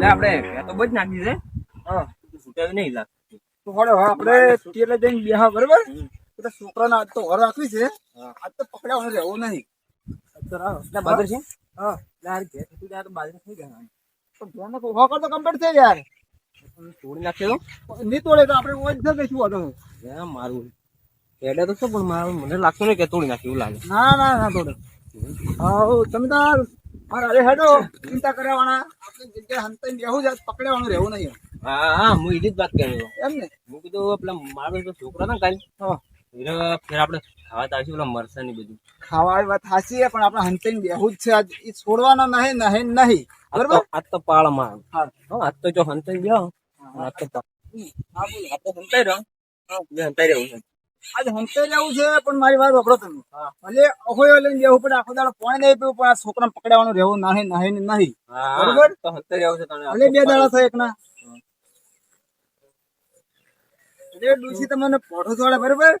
એટલે આપણે તો બજ નાખી છે. હા. નહીં તો હવે આપણે તેલે જઈને બેહા બરાબર? એટલે છોકરાને આજ તો ઘર રાખવી છે. આજ તો પકડ્યા રહેવું નહીં. એટલે છે? હા યાર ઘેર તું યાર થઈ ગયા કમ્પ્લીટ થઈ યાર. તોડી નાખશે તો? નહીં તોડે તો આપણે ઓજ હતો હે મારું. એટલે તો શું પણ મારું મને લાગતું નહીં કે તોડી નાખ્યું એવું લાગે. ના ના ના તોડે. હા તમે તાર મારે અરે હેડો. ચિંતા કર્યાવાના આપણે જગ્યાએ હંતાઈ બેહું જ આજ રહેવું નહીં હા હા હું એની જ વાત કરી એમ ને? હું કીધું પેલા મારો છોકરો ને કાલ. ફેર આપણે ખાવા તો પેલા મરસા ની બધું. ખાવાની વાત સાચી પણ આપણે હંતાઈ બેહું જ છે. આજ એ છોડવાના નહીં નહીં નહીં. બરોબર? આજ તો પાળમાં. હા. હા આજ તો જો હંતાઈ ગયો આજ તો હા બોલો. આજ તો હંતાઈ રહ્યો હા. હંતાઈ રહ્યું છે. આજ હંતે જવું છે પણ મારી વાત વાપરો તમે. ભલે અહોયો લઈને જવું પડે આખો દાડો પાણી નહીં પીવું પણ આ છોકરાને પકડવાનું રહેવું નહીં નહીં નહીં. બરોબર? તો હંતાઈ રહ્યું છે તને ભલે બે દાડા થાય એકના. એટલે ડૂસી તમને પોઠો છોડે બરોબર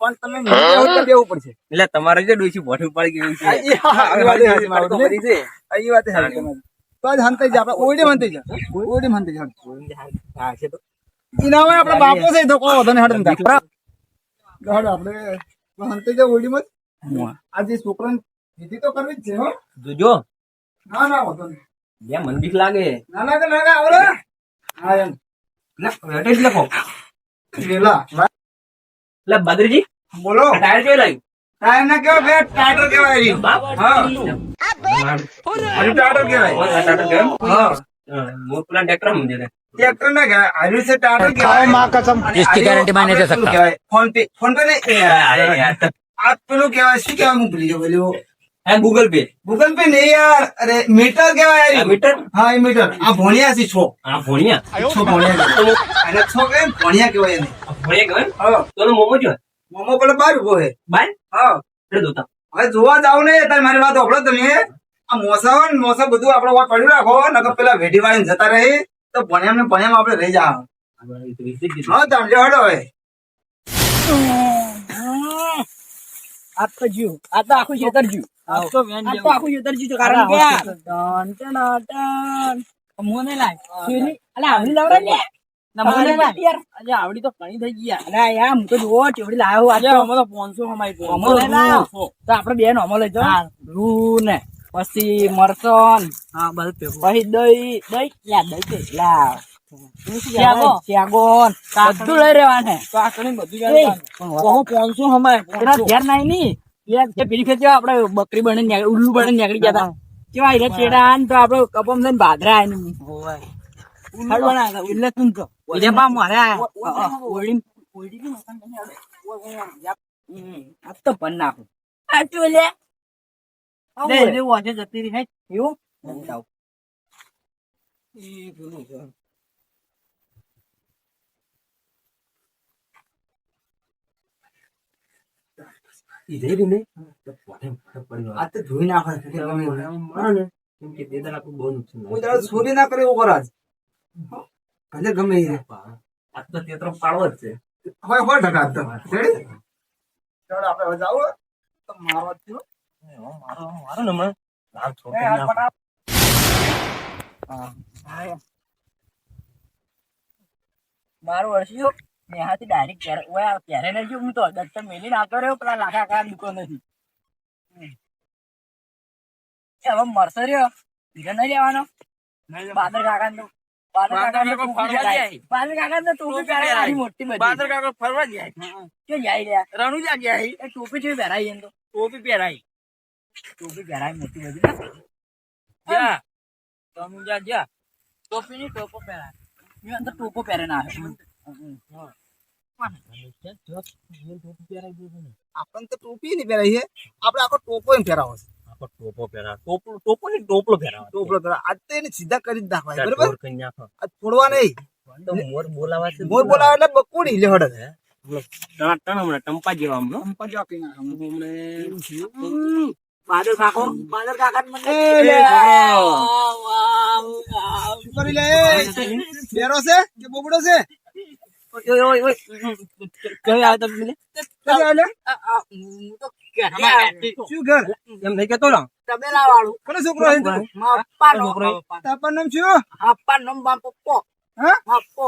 પણ તમે હોત બેહવું પડશે. એટલે તમારે જે ડોસી ભોઠું પડી ગયું છે. એ વાત સાચી તો આજ હંતાઈ જાય આપણે ઓરડી હંતાઈ જાય ઓરડી હંતાઈ જાય હા છે તો. એના આપણે બાપો છે તો ને આપણે. હંતાઈ જાય ઓરડીમાં જ. છોકરાને વિધિ તો કરવી જ છે હો. જોજો. ના ના બે મન બીક લાગે. ના ના ના આવડે. હા એમ. લખો. વેલા બદ્રીજી. બોલો. ટાયર કેવું લાગ્યું? ટાયર ના કેવાય બે ટાયર કેવાય રી. હા. ટાયર કેવાય? ટાટર કેમ હા. મોર પેલા ટ્રેક્ટર સમજે છે. ट्रैक्टर ना क्या आलू से टाटर क्या माँ कसम इसकी गारंटी मैं नहीं दे सकता फोन पे फोन पे नहीं અરે યાર आप पेलो क्या શું क्या હું ભૂલી ગયો બોલ્યો હે ગૂગલ પે ગૂગલ પે નહીં યાર અરે મીટર કેવાય આ યાર મીટર હા એ મીટર આ ભોણિયા છે છો આ ભોણિયા છો ભોણિયા અને છો કે ભોણિયા કેવાય એને આ ભોણિયા કહેવાય ને? હા તો એનો મોમો જો મોમો પેલો બાર ઉભો હે બાય હા એટલે દોતા હવે જોવા જાવ ને તાર મારી વાત સાંભળો તમે આ મોસા હોય ને મોસા બધું આપડે વાત પડ્યું રાખો નકર પેલા વેઢી વાળીને જતા રહે તો ભણ્યા ને ભણ્યા આપડે રહી હા હડો હવે. જીવ. આ તો આખું ખેતર જીવ. આ તો વેન આ તો આખું ખેતર જીવ કારણ કે ટન ટન ટન મોને લાય. શેરી અલે આવડી લાવરા લે નમોને લાય. યાર અલે આવડી તો ઘણી થઈ ગયા અરે યાર હું તો જુઓ ચેવડી લાવ્યો આજે અમે તો. 500 અમારી આપડે લઈ તો આપણે બે નો અમો લઈ જાઓ. રૂ ને. પછી મરસન હા બધું પછી દહીં દહીં? લા દહીં કે ત્યાગોન બધું લઈ રહેવાને. પોનસો હમાય ઘેર નાઈ ની. એ પેલી ખેતી આપણે બકરી બને ઉલ્લુ બને નીકળી ગયા કેવા એટલે ચેડા તો આપણે કપમ થઈને ભાદરા એટલે તું તો એટલે પા મારે ઓળી ઓળી બી મકાન બની આવે હમ, આ તો ભન નાખું પોતે તું લે લે લે જતી રહી હે એવું જાવ આ તો ધોઈ નાખે છે કે ગમે એવું. કેમ કે બે દાડા આપણું બહુ નુકસાન કોઈ દાડો ચોરી ના કરે એવું કરાજ ભલે ગમે એ આ તો તેતરો પાડવો જ છે હોય હોય ટકા તો ચડ આપણે હવે જાવું તો મારવા જ. મારો મારો ને હમણાં લાલ છોકરી. મારું નેહાથી ડાયરેક્ટ ઘેર ઓય નહીં ગયો હું તો દત્તર મેલી નાખતો રહ્યો પેલા લાખા કાર દુકાન નથી. હવે મરશે રહ્યો? બીજો નહીં લેવાનો? બાદર કાકા તો બાદર કાકા ને ટોપી પહેરાય. ટોપી પહેરાઈ ટોપી પહેરાય મોટી બધી. જા ટોપી ની ટોપો પહેરાય. એ અંદર ટોપો પહેરે ના આપણને તો ટોપી નહીં પહેરાય છે. આપણે આખો ટોપો એમ પહેરાવો છે. આખો ટોપો પહેરા ટોપલો ટોપો ને ટોપલો પહેરાવા. ટોપલો પહેરાવો. આજ તો એને સીધા કરી જ નાખવાય બરોબર? કરી નાખો. આજ છોડવા નહીં. તો મોર બોલાવા છે મોર બોલાવે એટલે બકુડી લે હડે ટણા ટણ હમણાં ટંપા જેવા હમણાં. ચંપા જેવા કઈ હમણાં બાદર કાકો બાદર કાકા ને મને લે. શું કરી લે બેરો છે કે બોબડો છે ઓય, ઓય, ઓય. કઈ આવે તમે મને? કઈ આવે હું. શું ઘર એમ નહીં કેતો ને તબેલા વાળું કોનો છોકરો છે તું? મારા પપ્પાનો. તાપણ નામ શું પપ્પાનો નામ પપ્પો. હા? પપ્પો.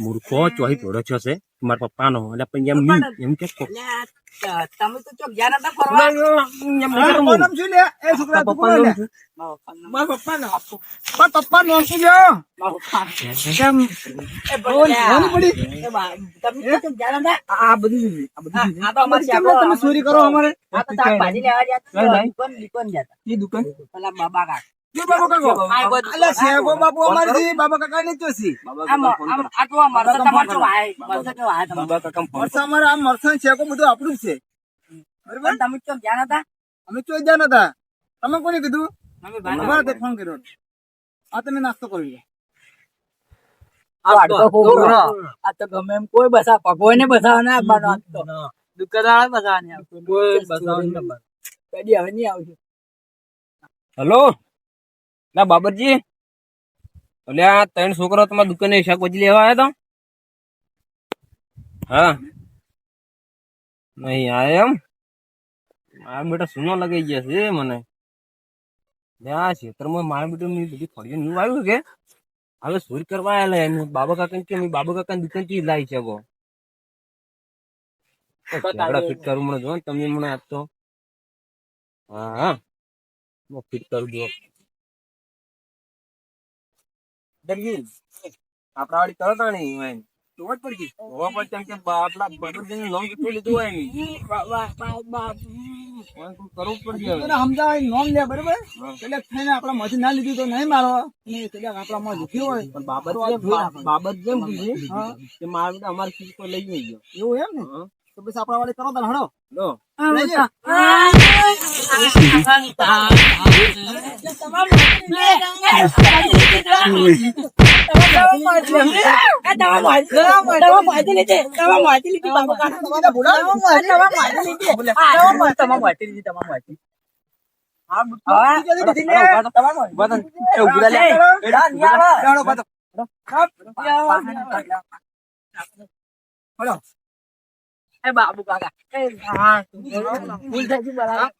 મૂર્ખો ચોહી છો છે મારા પપ્પાનો. એટલે પણ એમ નહીં એમ કે તમે તો ચોક ગયા નતા ફરવા. હા, નામ શું લે? એ છોકરા તું કોનો લે. મારા પપ્પાનો. પણ પપ્પા નામ શું? લ્યો? કેમ? એ ભલે પડી. તમે તો ચોક ગયા આ બધું આ બધી આ તો અમારી કેમ તમે ચોરી કરો અમારે? આ તો શાકભાજી લેવા એ દુકાન પેલા બાબા કાકા. આપણું છે. બરાબર? તમે ગયા? અમે ગયા તમે કોને કીધું? અમારે ફોન કર્યો. આ તમે નાસ્તો કરી ગમે એમ કોઈ બસા ભગવાને બસાવવા ના આપવાનો. કોઈ બસાવવા કદી હવે નહીં આવશે. હલો? ના બાબરજી. એટલે આ ત્રણ છોકરા તમારા દુકાને શાકભાજી લેવા આવ્યા હતા હા. નહીં આયા એમ? મારા બેટા સુનો લગાઈ ગયા છે મને. આ ક્ષેત્રમાં મારા બેટા ની બધી ફળીઓ નું આવ્યું કે? હવે સુર કરવા આવેલા એમ બાબા કાકા કે મેં બાબા કાકા દુકાનથી લાવી શકો ફિટ કરું મને જો તમે મને આપતો હા હા. ફિટ કરું દો આપડા વાળી જ પડી કેમ કે આપડા કેટલું લીધું હોય ને. બા- બા- બા- બા. પણ કરવું જ પડશે સમજાવે નોમ લે બરાબર? એટલે થઈને આપડા માંથી ના લીધું તો નહીં મારો. એટલે આપણા માં દુખ્યું હોય. પણ બાબત જેમ બાબત જેમ કીધી કે મારા અમારે ચીજ કોઈ લઈ નહીં ગયો એવું એમ ને? તો પછી આપડા વાળી કરો તાર હડો લે. બાબુ કાકા ભૂલ ગઈ બરાબર